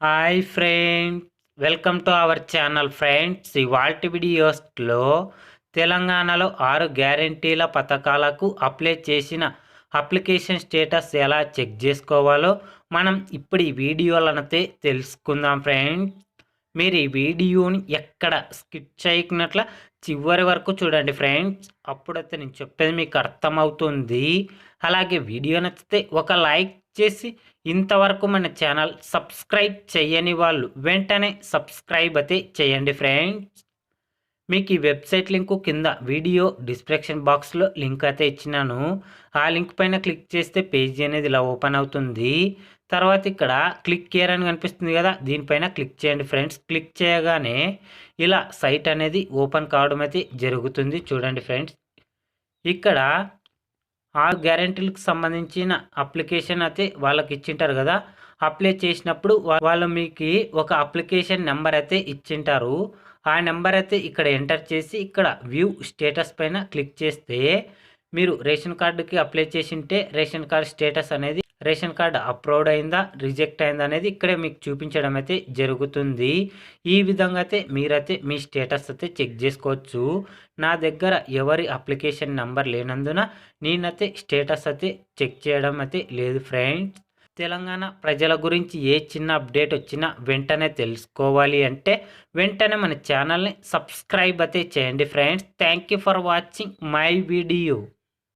Hi friends welcome to our channel friends. ఇవాల్టి వీడియోస్లో తెలంగాణలో ఆరు గ్యారంటీల పథకాలకు అప్లై చేసిన అప్లికేషన్ స్టేటస్ ఎలా చెక్ చేసుకోవాలో మనం ఇప్పుడు ఈ వీడియోలనైతే తెలుసుకుందాం ఫ్రెండ్స్. మీరు ఈ వీడియోని ఎక్కడ స్కిప్ చేయకున్నట్ల చివరి వరకు చూడండి ఫ్రెండ్స్. అప్పుడైతే నేను చెప్పేది మీకు అర్థమవుతుంది. అలాగే వీడియో నచ్చితే ఒక లైక్ చేసి ఇంతవరకు మన ఛానల్ సబ్స్క్రైబ్ చేయని వాళ్ళు వెంటనే సబ్స్క్రైబ్ అయితే చేయండి ఫ్రెండ్స్. మీకు ఈ వెబ్సైట్ లింకు కింద వీడియో డిస్క్రిప్షన్ బాక్స్లో లింక్ అయితే ఇచ్చినాను. ఆ లింక్ పైన క్లిక్ చేస్తే పేజీ అనేది ఇలా ఓపెన్ అవుతుంది. తర్వాత ఇక్కడ క్లిక్ కేర్ అని కనిపిస్తుంది కదా దీనిపైన క్లిక్ చేయండి ఫ్రెండ్స్. క్లిక్ చేయగానే ఇలా సైట్ అనేది ఓపెన్ కావడం అయితే జరుగుతుంది. చూడండి ఫ్రెండ్స్. ఇక్కడ ఆ గ్యారంటీలకు సంబంధించిన అప్లికేషన్ అయితే వాళ్ళకి ఇచ్చింటారు కదా. అప్లై చేసినప్పుడు వాళ్ళు మీకు ఒక అప్లికేషన్ నెంబర్ అయితే ఇచ్చింటారు. ఆ నెంబర్ అయితే ఇక్కడ ఎంటర్ చేసి ఇక్కడ వ్యూ స్టేటస్ పైన క్లిక్ చేస్తే మీరు రేషన్ కార్డుకి అప్లై చేసింటే రేషన్ కార్డ్ స్టేటస్ అనేది రేషన్ కార్డ్ అప్రూవ్డ్ అయిందా రిజెక్ట్ అయిందా అనేది ఇక్కడే మీకు చూపించడం అయితే జరుగుతుంది. ఈ విధంగా అయితే మీరైతే మీ స్టేటస్ అయితే చెక్ చేసుకోవచ్చు. నా దగ్గర ఎవరి అప్లికేషన్ నెంబర్ లేనందున నేనైతే స్టేటస్ అయితే చెక్ చేయడం అయితే లేదు ఫ్రెండ్స్. తెలంగాణ ప్రజల గురించి ఏ చిన్న అప్డేట్ వచ్చినా వెంటనే తెలుసుకోవాలి అంటే వెంటనే మన ఛానల్ని సబ్స్క్రైబ్ అయితే చేయండి friends. Thank you for watching my video.